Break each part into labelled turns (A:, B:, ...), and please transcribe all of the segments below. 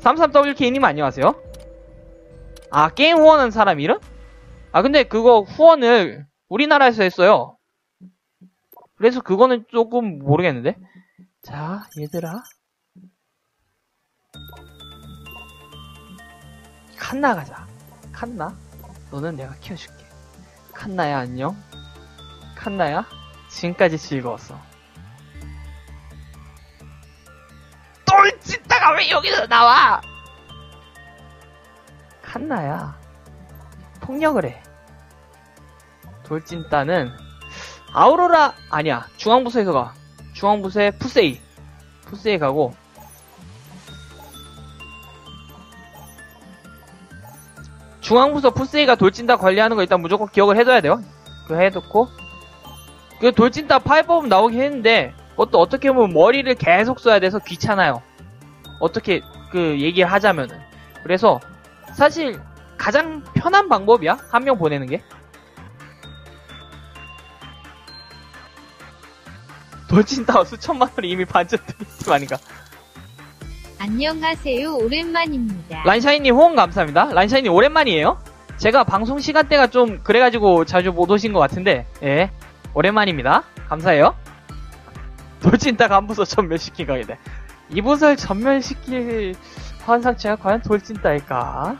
A: 33WK님 안녕하세요. 아, 게임 후원한 사람 이름? 아, 근데 그거 후원을 우리나라에서 했어요. 그래서 그거는 조금 모르겠는데. 자, 얘들아. 칸나 가자. 칸나? 너는 내가 키워줄게. 칸나야, 안녕. 칸나야, 지금까지 즐거웠어. 똘짓 다가 왜 여기서 나와? 칸나야, 폭력을 해. 돌진따는 아우로라 아니야 중앙부서에서 가. 중앙부서에 푸세이 푸세이 가고. 중앙부서 푸세이가 돌진따 관리하는 거 일단 무조건 기억을 해둬야 돼요. 그거 해놓고. 그 돌진따 파이법은 나오긴 했는데 그것도 어떻게 보면 머리를 계속 써야 돼서 귀찮아요 어떻게 그 얘기를 하자면은 그래서 사실 가장 편한 방법이야 한 명 보내는 게 돌진따 수천만 원이 이미 반전 드리트 아닌가
B: 안녕하세요. 오랜만입니다.
A: 란샤이님 후원 감사합니다. 란샤이님 오랜만이에요. 제가 방송 시간대가 좀 그래가지고 자주 못 오신 것 같은데, 예. 오랜만입니다. 감사해요. 돌진따 간부서 전멸시킨 가게돼. 이 부서를 전멸시킬 환상체가 과연 돌진따일까?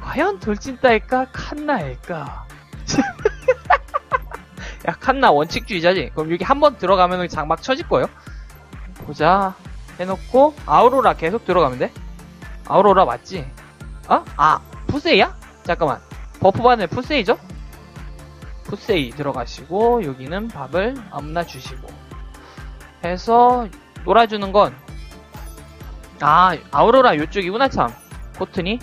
A: 과연 돌진따일까? 칸나일까? 야, 칸나 원칙주의자지? 그럼 여기 한 번 들어가면 장막 쳐질 거예요? 보자. 해놓고 아우로라 계속 들어가면 돼? 아우로라 맞지? 어? 아 푸세이야? 잠깐만 버프반을 푸세이죠? 푸세이 들어가시고 여기는 밥을 아무나 주시고 해서 놀아주는 건 아 아우로라 요쪽이구나 참 코트니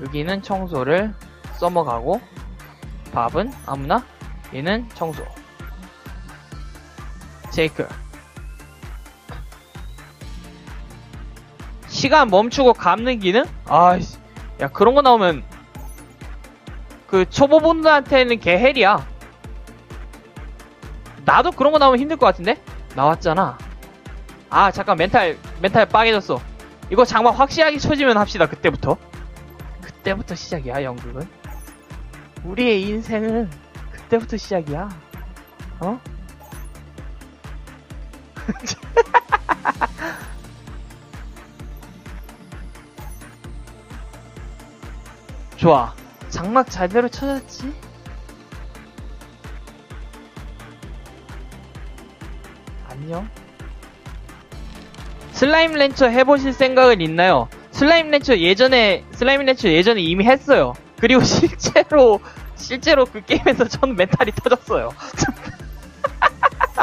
A: 여기는 청소를 써먹하고 밥은 아무나 얘는 청소 제이크 시간 멈추고 감는 기능? 아이씨. 야, 그런 거 나오면, 그, 초보분들한테는 개헬이야. 나도 그런 거 나오면 힘들 것 같은데? 나왔잖아. 아, 잠깐, 멘탈, 멘탈 빠개졌어. 이거 장막 확실하게 쳐지면 합시다, 그때부터. 그때부터 시작이야, 연극은. 우리의 인생은 그때부터 시작이야. 어? 좋아. 장막 잘대로 쳐졌지? 안녕. 슬라임 렌처 해보실 생각은 있나요? 슬라임 렌처 예전에, 슬라임 렌처 예전에 이미 했어요. 그리고 실제로, 실제로 그 게임에서 저는 멘탈이 터졌어요.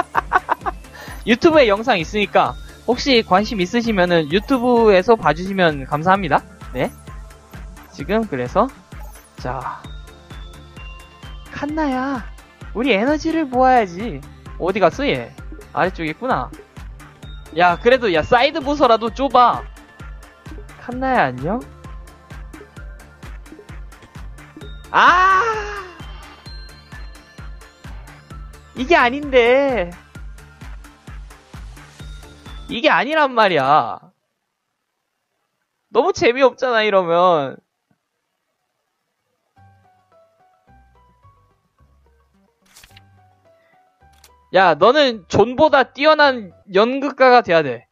A: 유튜브에 영상 있으니까, 혹시 관심 있으시면은 유튜브에서 봐주시면 감사합니다. 네. 지금 그래서 자 칸나야 우리 에너지를 모아야지 어디 갔어 얘 아래쪽에 있구나 야 그래도 야 사이드 부서라도 좁아. 칸나야 안녕? 아! 이게 아닌데. 이게 아니란 말이야. 너무 재미없잖아 이러면 야, 너는 존보다 뛰어난 연극가가 돼야 돼.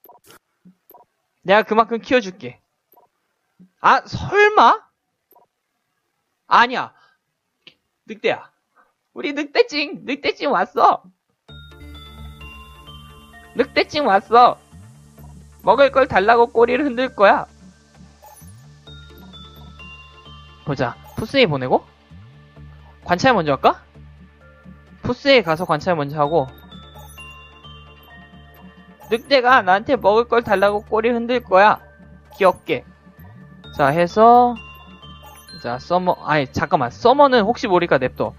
A: 내가 그만큼 키워줄게. 아, 설마? 아니야. 늑대야. 우리 늑대찡, 늑대찡 왔어. 늑대찡 왔어. 먹을 걸 달라고 꼬리를 흔들 거야. 보자. 푸스에 보내고? 관찰 먼저 할까? 푸스에 가서 관찰 먼저 하고 늑대가 나한테 먹을 걸 달라고 꼬리 흔들 거야. 귀엽게. 자 해서 자 서머 아니 잠깐만. 서머는 혹시 모르니까 냅둬.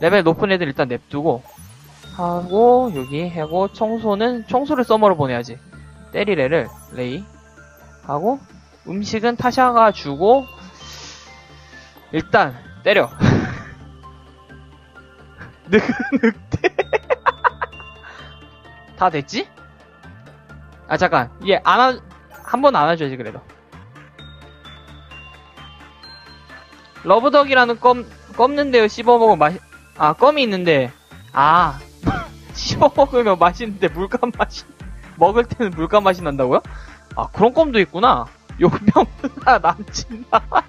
A: 레벨 높은 애들 일단 냅두고 하고 여기 하고 청소는 청소를 서머로 보내야지. 때리레를 레이 하고 음식은 타샤가 주고 일단 때려 늑, 늑대. 다 됐지? 아, 잠깐. 얘, 안아, 한번 안아줘야지, 그래도. 러브덕이라는 껌, 껌는데요, 씹어먹으면 맛이, 아, 껌이 있는데, 아, 씹어먹으면 맛있는데 물감 맛이, 먹을 때는 물감 맛이 난다고요? 아, 그런 껌도 있구나. 용병사 남친 나왔네.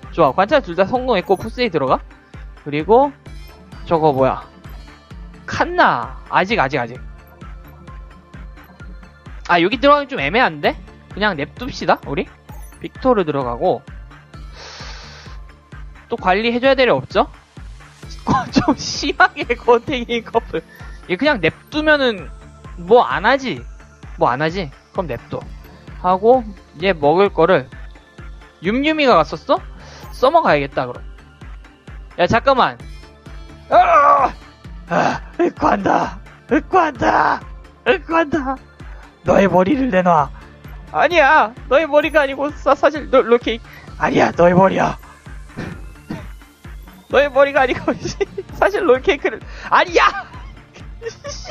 A: 좋아, 관찰 둘 다 성공했고, 푸스에 들어가? 그리고, 저거 뭐야. 칸나. 아직, 아직, 아직. 아, 여기 들어가기 좀 애매한데? 그냥 냅둡시다, 우리. 빅토르 들어가고. 또 관리해줘야 될일 없죠? 좀 심하게 고탱이 커플. 얘 그냥 냅두면은, 뭐 안 하지? 뭐 안 하지? 그럼 냅둬. 하고, 얘 먹을 거를, 윰윰이가 갔었어? 써먹어야겠다, 그럼. 야, 잠깐만. 아! 아, 윽관다. 윽관다. 윽관다. 너의 머리를 내놔. 아니야. 너의 머리가 아니고 사, 사실 너 롤케이크 아니야. 너의 머리야. 너의 머리가 아니고 씨, 사실 롤케이크를 아니야. 씨.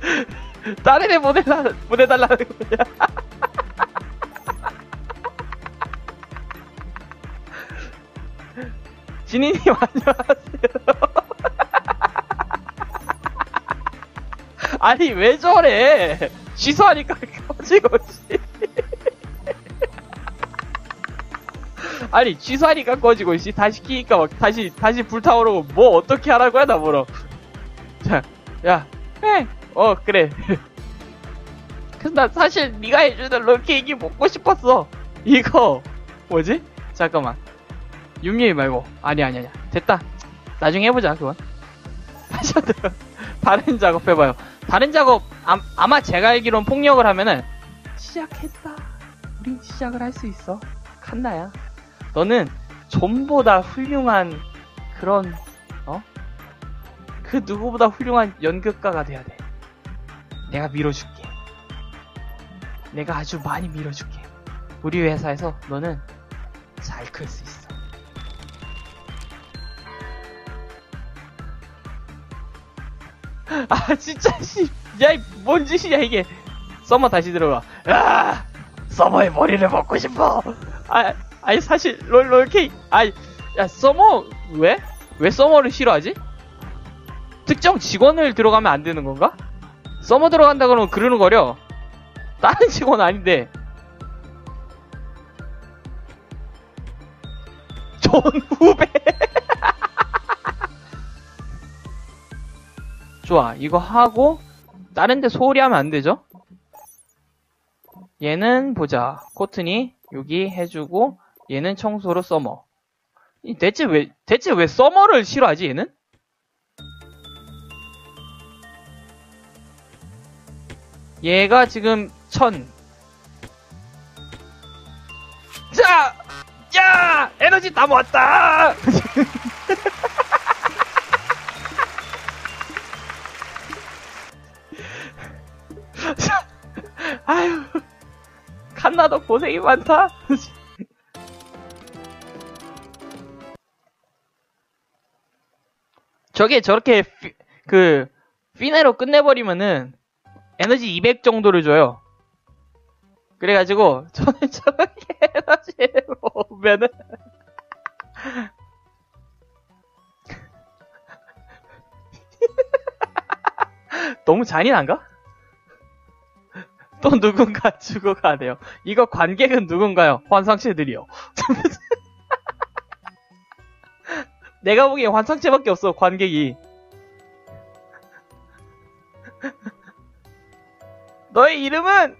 A: 다른 애 보내라, 보내달라는 거야. 진이님 안녕하세요. 아니 왜 저래? 취소하니까 꺼지고 씨. 아니 취소하니까 꺼지고 씨 다시 키니까 막 다시 다시 불타오르고 뭐 어떻게 하라고 하나 뭐러. 자, 야, 해. 어 그래. 그래서 나 사실 네가 해주는 롤케이크 먹고 싶었어. 이거. 뭐지? 잠깐만. 윤미이 말고. 아니 아니 아니. 됐다. 나중에 해보자 그건. 하셔도 다른 작업 해봐요. 다른 작업 아, 마 제가 알기론 폭력을 하면은 시작했다. 우린 시작을 할 수 있어. 칸나야. 너는 좀보다 훌륭한 그런 어? 그 누구보다 훌륭한 연극가가 돼야 돼 내가 밀어줄게. 내가 아주 많이 밀어줄게. 우리 회사에서 너는 잘 클 수 있어. 아 진짜 씨야 뭔 짓이야 이게. 서머 다시 들어가 아 서머의 머리를 먹고 싶어. 아 아니 사실 롤 롤 케이. 아야 서머? 왜? 왜 서머를 싫어하지? 특정 직원을 들어가면 안 되는 건가? 서머 들어간다 그러면 그러는 거려. 다른 직원 아닌데. 좋은 후배. 좋아 이거 하고 다른 데 소홀히 하면 안 되죠? 얘는 보자. 코튼이 여기 해주고 얘는 청소로 써머. 이 대체 왜 대체 왜 써머를 싫어하지 얘는? 얘가 지금 천 자! 야! 에너지 다 모았다! 아유, 칸나도 고생이 많다. 저게 저렇게 피, 그 피네로 끝내버리면은 에너지 200 정도를 줘요. 그래가지고 저는 저렇게 에너지를 모으면은 너무 잔인한가? 또 누군가 죽어가네요. 이거 관객은 누군가요? 환상체들이요. 내가 보기엔 환상체밖에 없어, 관객이. 너의 이름은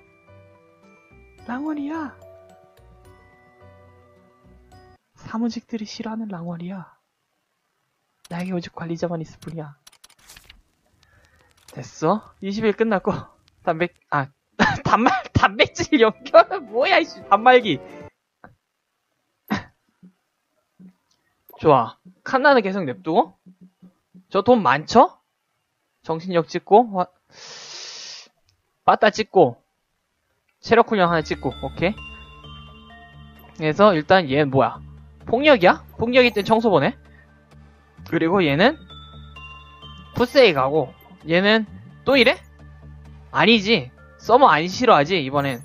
A: 랑월이야. 사무직들이 싫어하는 랑월이야. 나에게 오직 관리자만 있을 뿐이야. 됐어. 20일 끝났고 단백 아 단말 단백질 연결은 뭐야 이씨 단말기. 좋아. 칸나는 계속 냅두고 저 돈 많죠? 정신력 찍고 화... 빠따 찍고 체력 훈련 하나 찍고 오케이. 그래서 일단 얘 뭐야? 폭력이야? 폭력이 땐 청소보네. 그리고 얘는 푸세이 가고 얘는 또 이래? 아니지 서머 안 싫어하지 이번엔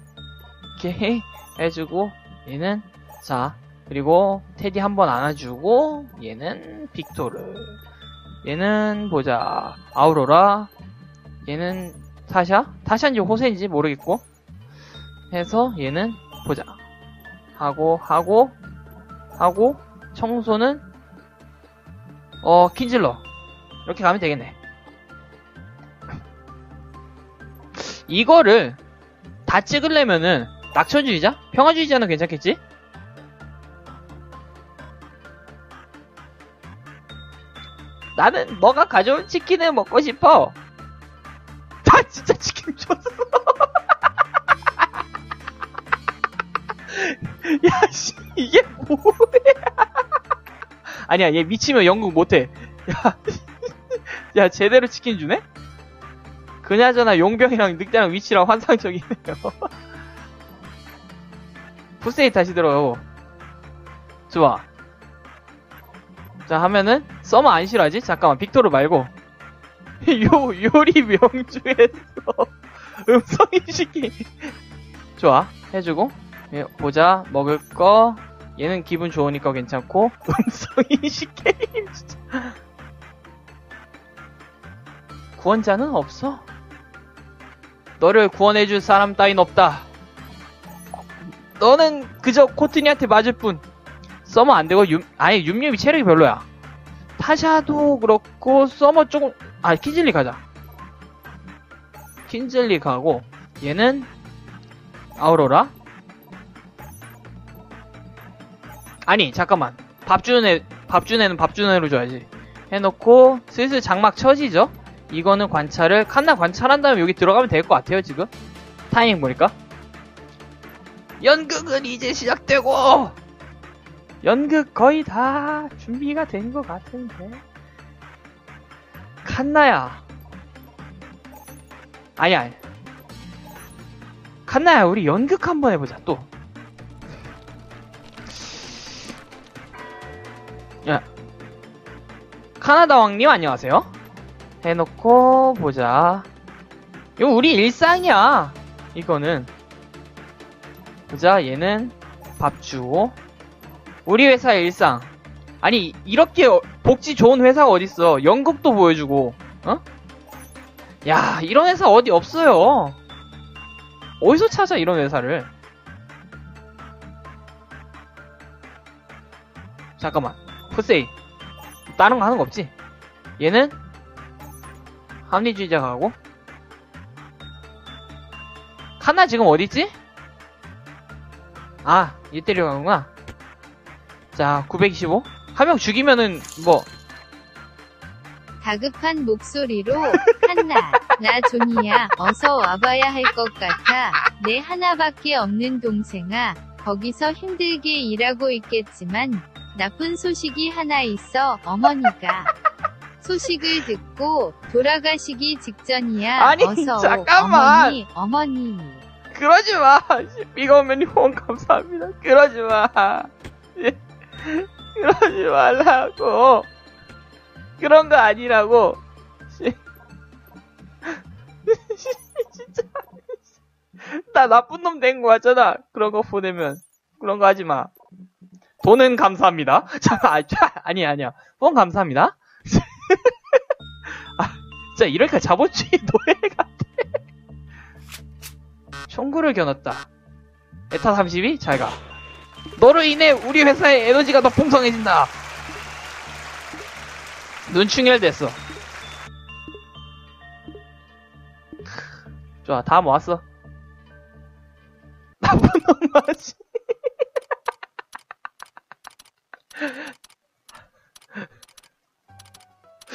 A: 오케이 해주고 얘는 자 그리고 테디 한번 안아주고 얘는 빅토르 얘는 보자 아우로라 얘는 타샤 타샤인지 호세인지 모르겠고 해서 얘는 보자 하고 하고 하고 청소는 어 킨질러 이렇게 가면 되겠네 이거를 다 찍으려면은 낙천주의자? 평화주의자는 괜찮겠지? 나는 너가 가져온 치킨을 먹고 싶어. 줬어. 야, 씨, 이게 뭐야? 아니야, 얘 미치면 연극 못해. 야, 야, 제대로 치킨 주네? 그나저나 용병이랑 늑대랑 위치랑 환상적이네요. 푸세이 다시 들어요. 좋아. 자, 하면은, 서머 안 싫어하지? 잠깐만, 빅토르 말고. 요, 요리 명주에서 음성인식이. 좋아. 해주고. 예, 보자. 먹을 거. 얘는 기분 좋으니까 괜찮고. 음성인식 게임, 진짜. 구원자는 없어. 너를 구원해줄 사람 따윈 없다. 너는 그저 코트니한테 맞을 뿐. 서머 안 되고 윰, 아예 윰윰이 체력이 별로야. 타샤도 그렇고 서머 조금 아 킨즐리 가자. 킨즐리 가고 얘는 아우로라. 아니 잠깐만 밥 주는 애, 밥 주는 애는 밥 주는 애로 줘야지. 해놓고 슬슬 장막 쳐지죠. 이거는 관찰을 칸나 관찰한 다음에 여기 들어가면 될 것 같아요 지금 타이밍 보니까 연극은 이제 시작되고 연극 거의 다 준비가 된 것 같은데 칸나야 아니야 아니. 칸나야 우리 연극 한번 해보자 또 야. 카나다 왕님 안녕하세요 해놓고 보자. 이거 우리 일상이야. 이거는 보자. 얘는 밥 주고 우리 회사의 일상. 아니 이렇게 어- 복지 좋은 회사가 어딨어? 연극도 보여주고, 어? 야 이런 회사 어디 없어요. 어디서 찾아 이런 회사를? 잠깐만, 푸세이. 다른 거 하는 거 없지? 얘는 합리주의자 가고 카나 지금 어디있지? 아, 얘 때려가는구나. 자, 925. 한 명 죽이면은, 뭐,
B: 다급한 목소리로 한나 나 존이야 어서 와봐야 할 것 같아 내 하나밖에 없는 동생아 거기서 힘들게 일하고 있겠지만 나쁜 소식이 하나 있어 어머니가 소식을 듣고 돌아가시기 직전이야
A: 아니,
B: 어서 오,
A: 잠깐만.
B: 어머니 어머니
A: 그러지 마! 비가 오면 후원 감사합니다. 그러지 마. 예. 그러지 말라고. 그런 거 아니라고. 씨. 진짜. 나 나쁜 놈 된 거 같잖아. 그런 거 보내면. 그런 거 하지 마. 돈은 감사합니다. 잠깐, 아, 자, 아니, 아니야. 후원 감사합니다. 아, 진짜 이러니까 자본주의 노예 같아. 총구를 겨눴다. 에타 32? 잘 가. 너로 인해 우리 회사의 에너지가 더 풍성해진다. 눈충혈 됐어. 좋아, 다 모았어. 나쁜 놈 맞지?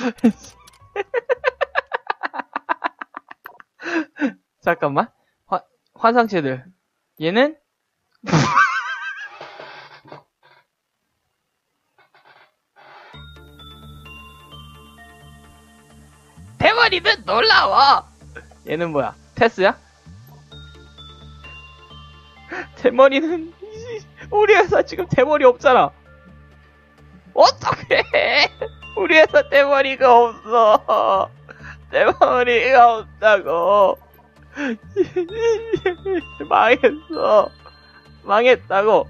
A: 잠깐만. 화, 환상체들. 얘는? 놀라워! 얘는 뭐야? 테스야? 대머리는, 우리 회사 지금 대머리 없잖아. 어떡해! 우리 회사 대머리가 없어. 대머리가 없다고. 망했어. 망했다고.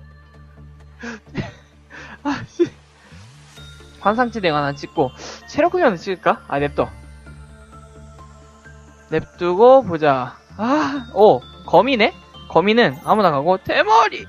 A: 아, 씨. 관상지 내가 하나 찍고, 체력 훈련을 찍을까? 아, 냅둬. 냅두고, 보자. 아, 오, 거미네? 거미는 아무나 가고, 대머리!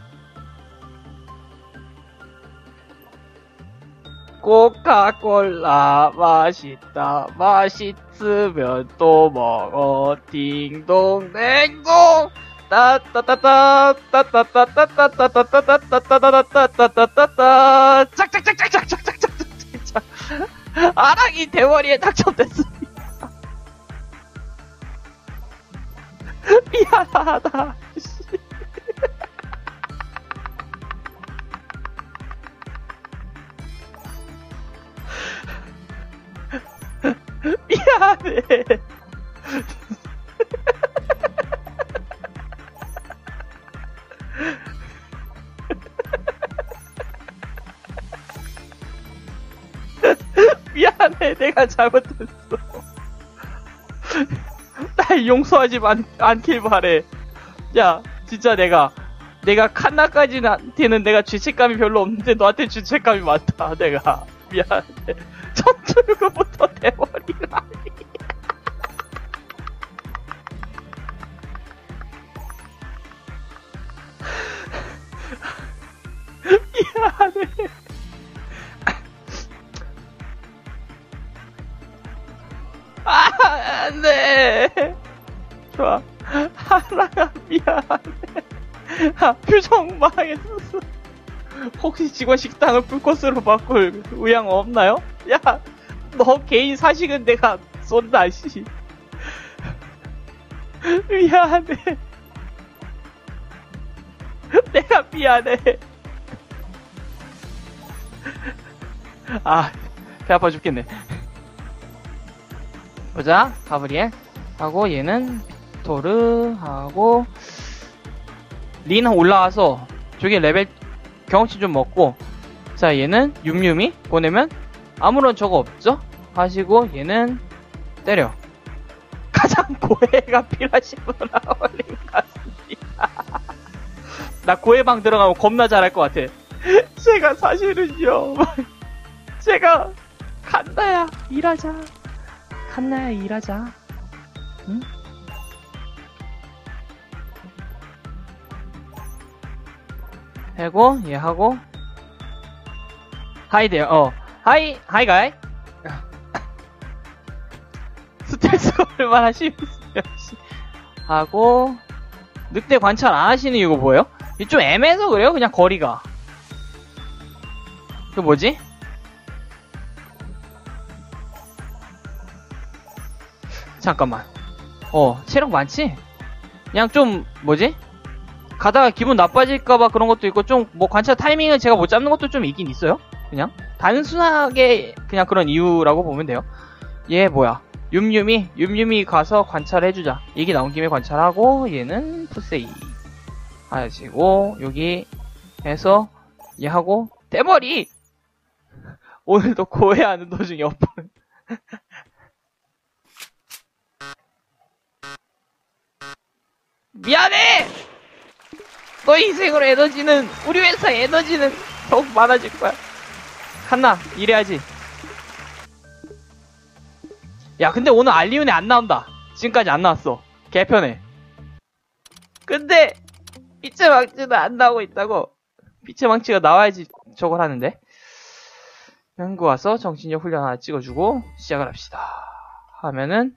A: 코카콜라 맛있다 맛있으면 또 먹어 딩동 댕동 따따따따 따따 따따따따따따따따따따따따따따따 짝짝짝짝짝짝짝짝짝짝 아랑이 대머리에 당첨됐습니다 미안하다 미안해. 미안해 내가 잘못했어 날 용서하지 않, 않길 바래. 야 진짜 내가 내가 칸나까지는 내가 죄책감이 별로 없는데 너한테 죄책감이 많다 내가. 미안해. 전출구부터 대머리가 미안해. 아, 안 돼. 좋아. 하나가 미안해. 아, 표정 망했었어. 혹시 직원 식당을 풀코스로 바꿀 의향 없나요? 야, 너 개인 사식은 내가 쏜다, 씨. 미안해. 내가 미안해. 아, 배 아파 죽겠네. 보자, 가브리엘. 하고, 얘는, 토르, 하고, 린 올라와서, 저기 레벨, 경험치 좀 먹고, 자, 얘는, 윰윰이 보내면, 아무런 저거 없죠? 하시고, 얘는, 때려. 가장 고해가 필요하신 분은 아월린 것 같습니다. 나 고해방 들어가면 겁나 잘할 것 같아. 제가 사실은요, 제가, 간다야, 일하자. 칸나야 일하자. 응? 하고 얘 하고 하이 돼요. 어 하이 하이 가이. 스트레스 얼마나 심으면 하고 늑대 관찰 안 하시는 이유가 뭐예요? 이게 좀 애매해서 그래요. 그냥 거리가. 그 뭐지? 잠깐만. 어, 체력 많지? 그냥 좀, 뭐지? 가다가 기분 나빠질까봐 그런 것도 있고, 좀, 뭐, 관찰 타이밍을 제가 못 잡는 것도 좀 있긴 있어요? 그냥? 단순하게, 그냥 그런 이유라고 보면 돼요. 얘, 뭐야. 윰윰이, 윰윰이 가서 관찰해주자. 얘기 나온 김에 관찰하고, 얘는 푸세이. 하시고, 여기, 해서, 얘 하고, 대머리! 오늘도 고해하는 도중에 엎은. 미안해! 너 인생으로 에너지는, 우리 회사 에너지는 더욱 많아질 거야. 칸나, 이래야지. 야, 근데 오늘 알리운에 안 나온다. 지금까지 안 나왔어. 개편에. 근데, 빛의 망치는 안 나오고 있다고. 빛의 망치가 나와야지 저걸 하는데. 연구 와서 정신력 훈련 하나 찍어주고, 시작을 합시다. 하면은,